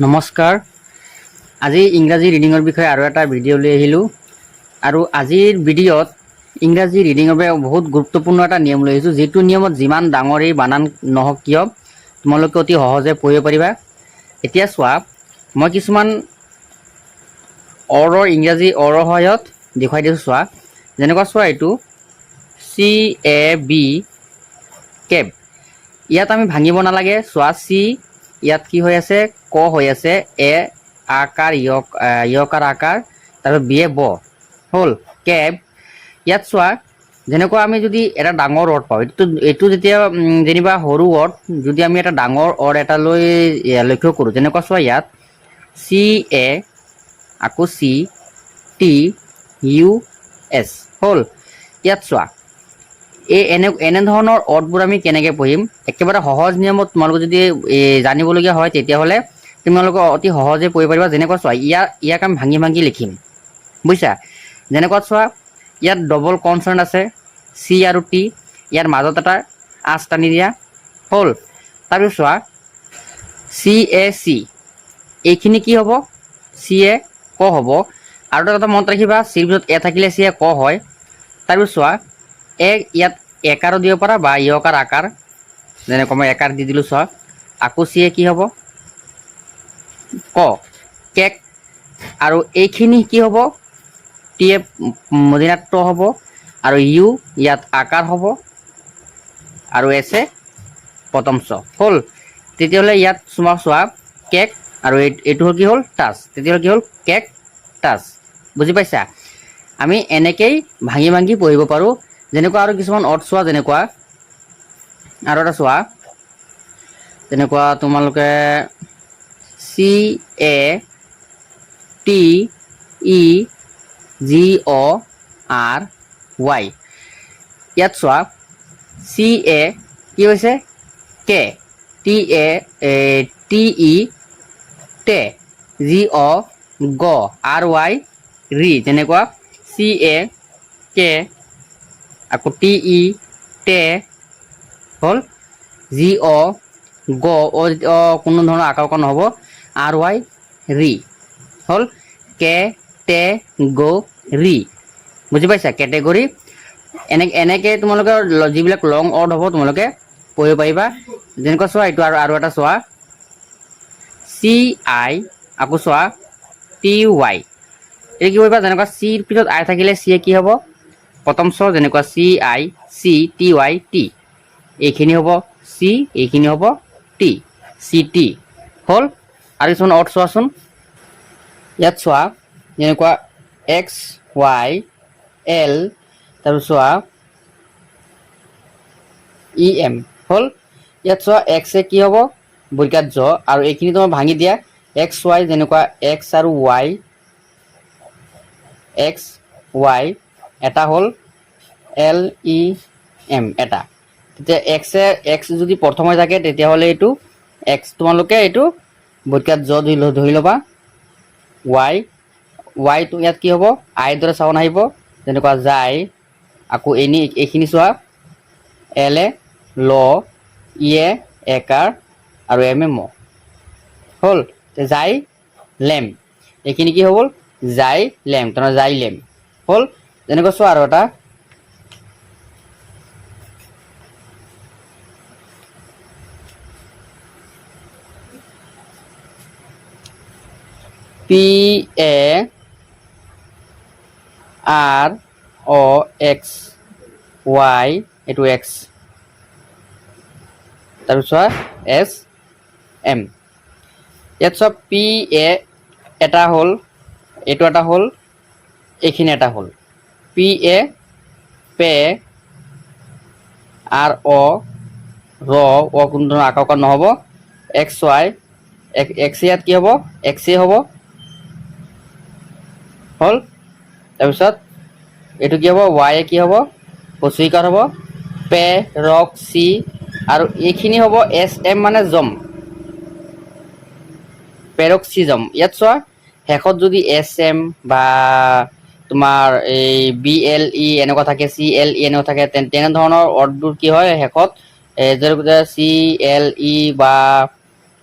নমস্কাৰ। আজি ইংৰাজী ৰিডিঙৰ বিষয়ে আৰু এটা ভিডিঅ' লৈ আহিলোঁ। আৰু আজিৰ ভিডিঅ'ত ইংৰাজী ৰিডিঙৰ বাবে বহুত গুৰুত্বপূৰ্ণ এটা নিয়ম লৈ আহিছোঁ। যিটো নিয়মত যিমান ডাঙৰেই বানান নহওক কিয়, তোমালোকে অতি সহজে পঢ়িব পাৰিবা। এতিয়া চোৱা, মই কিছুমান অৰৰ, ইংৰাজী অৰৰ সহায়ত দেখুৱাই দিছোঁ, চোৱা। যেনেকুৱা চোৱা এইটো চি এ বি কেব ইয়াত আমি ভাঙিব নালাগে। চোৱা চি ইয়াত কি হৈ আছে? ক হৈ আছে। এ আকাৰ ইয়কাৰ আকাৰ তাৰপিছত বি এ ব। হ'ল। কেব। ইয়াত চোৱা যেনেকুৱা আমি যদি এটা ডাঙৰ ৱৰ্ড পাওঁ এইটো এইটো যেতিয়া যেনিবা সৰু ৱৰ্ড যদি আমি এটা ডাঙৰ ৱৰ্ড এটালৈ এ, লক্ষ্য কৰোঁ যেনেকুৱা চোৱা ইয়াত চি এ আকৌ চি টি ইউ এছ হ'ল। ইয়াত চোৱা এই এনে এনেধৰণৰ অৰ্থবোৰ আমি কেনেকৈ পঢ়িম? একেবাৰে সহজ নিয়মত তোমালোকে যদি জানিবলগীয়া হয়, তেতিয়াহ'লে তোমালোকে অতি সহজে পঢ়িব পাৰিবা। যেনেকুৱা চোৱা ইয়াক ইয়াক আমি ভাঙি ভাঙি লিখিম। বুজিছা? যেনেকুৱা চোৱা, ইয়াত ডবল কনচাৰ্ণ আছে চি আৰু টি ইয়াৰ মাজত এটা আঁচ টানি দিয়া, হ'ল। তাৰপিছত চোৱা চি এ চি এইখিনি কি হ'ব? চি এ ক হ'ব। আৰু এটা কথা মনত ৰাখিবা, চিৰ পিছত এ থাকিলে চি এ ক হয়। তাৰপিছত চোৱা এক, ইয়াত একাৰো দিব পাৰা বা ইয়কাৰ আকাৰ। যেনেকৈ মই একাৰ দি দিলোঁ চোৱা। আকৌ চিয়ে কি হ'ব? ক। কেক। আৰু এইখিনি কি হ'ব? টিয়ে মদিনাত্ব হ'ব। আৰু ইউ ইয়াত আকাৰ হ'ব। আৰু এছে পতমচ হ'ল। তেতিয়াহ'লে ইয়াত চোৱা চোৱা, কেক আৰু এই- এইটো হ'ল কি হ'ল? টাচ। তেতিয়াহ'লে কি হ'ল? Cake, touch. বুজি পাইছা? আমি এনেকেই ভাঙি ভাঙি পঢ়িব পাৰোঁ। যেনেকুৱা আৰু কিছুমান অৰ্থ চোৱা, যেনেকুৱা। আৰু এটা চোৱা। যেনেকুৱা তোমালোকে চি, এ, টি, ই, জি, অ' আৰ, ৱাই। ইয়াত চোৱা, চি, এ, কি হৈছে? কে। টি, এ টি, ই টে জি, অ' গ, আৰ, ৱাই, ৰি। যেনেকুৱা চি, এ, কে আকৌ টি ই টে হ'ল জি অ গ অ কোনো ধৰণৰ আকাৰ উকাৰ নহ'ব। আৰ ৱাই ৰি হ'ল কে টে গ ৰি বুজি পাইছা? কেটেগৰী। এনে, এনেকৈ তোমালোকে যিবিলাক লং ৱৰ্ড হ'ব, তোমালোকে পঢ়িব পাৰিবা। যেনেকুৱা চোৱা, এইটো আৰু আৰু এটা চোৱা। চি আই আকৌ চোৱা টি ৱাই এই কি কৰিবা? যেনেকুৱা চিৰ পিছত আই থাকিলে চিয়ে কি হ'ব? প্ৰথম চ যেনেকুৱা C I C T Y T এইখিনি হ'ব চি এইখিনি হ'ব টি চি টি হ'ল, আৰু কিছুমান অৰ্থ চোৱাচোন। ইয়াত চোৱা, যেনেকুৱা এক্স ৱাই এল তাৰপিছত চোৱা ই এম হ'ল, ইয়াত চোৱা এক্সে কি হ'ব? বৈকাত জ, আৰু এইখিনি তোমাৰ ভাঙি দিয়া। এক্স ৱাই যেনেকুৱা এক্স আৰু ৱাই এক্স ৱাই এটা হ'ল এল ই এম এটা। তেতিয়া এক্সে এক্স যদি প্ৰথম হৈ থাকে তেতিয়াহ'লে এইটো এক্স তোমালোকে এইটো বৈকাত জ ধৰি ধৰি ল'বা। ৱাই ৱাইটো ইয়াত কি হ'ব? আইৰ দৰে চাউন আহিব। যেনেকুৱা যায়, আকৌ এনি, এইখিনি চোৱা। এল এ ল ই এ একাৰ, আৰু এম এ ম। হ'ল? যাই লেম এইখিনি কি হৈ গ'ল? যাই লেম তাৰমানে যাই লেম হ'ল? যেনেকৈ চোৱা আৰু এটা P, A, R, O' X, Y, এইটো এক্স। তাৰপিছত এছ, এম। ইয়াত চব পি, এ, এটা হ'ল, এইটো এটা হ'ল, এইখিনি এটা হ'ল। পি এ, পে, আৰ, অ, ৰ, অ, কোনো ধৰণৰ আকাৰ নহ'ব। এক্স, ৱাই এক্স ইয়াত কি হ'ব? এক্সেই হ'ব। হ'ল। তাৰপিছত এইটো কি হ'ব? ৱাই কি হ'ব? পচুইকাৰ হ'ব। পে, ৰক, চি, আৰু এইখিনি হ'ব এছ, এম মানে জম। পেৰক্সিজম ইয়াত চোৱা, শেষত যদি এছ, এম বা তোমাৰ এই বি এল ই এনেকুৱা থাকে চি এল ই এনেকুৱা থাকে, তেনে, তেনেধৰণৰ ৱৰ্ডবোৰ কি হয় শেষত চি এল ই বা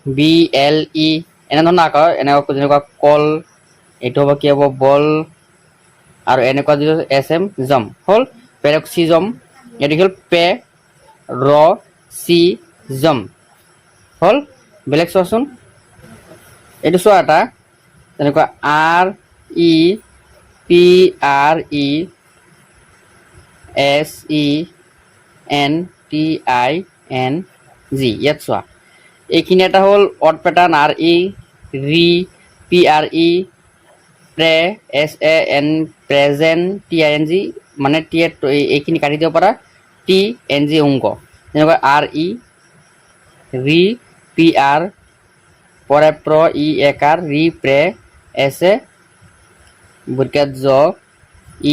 বি এল ই এনেধৰণৰ আকাৰ এনেকুৱা যেনেকুৱা কল, এইটো হ'ব কি হ'ব, বল, আৰু এনেকুৱা যিটো এছ এম জম, হ'ল পেৰক্সিজম এইটো কি হ'ল, পে, ৰ, চি, জম, হ'ল, বেলেগ চোৱাচোন, এইটো চোৱা এটা তেনেকুৱা R, E P R E S E N T I N G ইয়াত চোৱা। এইখিনি এটা হ'ল odd pattern R E re P R E pre S A N present T I N G মানে টি এইখিনি কাটি দিব পাৰা। টি এন জি অঙ্ক। যেনেকৈ আৰ ই ৰি পি আৰ পৰে প্ৰ, ই একাৰ ৰি, প্ৰে, এছ, এ বুটকাত জ,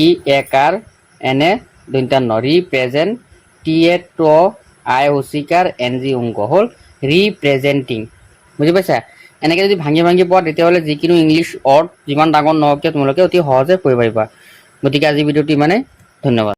ই একাৰ এনে দন্তান্ন ৰিপ্ৰেজেণ্ট টি, এ, ট, আই হুচিকাৰ এন, জি, অঙ্ক হ'ল ৰিপ্ৰেজেণ্টিং। বুজি পাইছা? এনেকৈ যদি ভাঙি ভাঙি পোৱা, তেতিয়াহ'লে যিকোনো ইংলিছ ৱৰ্ড যিমান ডাঙৰ নহওক কিয়, তোমালোকে অতি সহজে কৰিব পাৰিবা। গতিকে আজি ভিডিঅ'টো ইমানেই। ধন্যবাদ।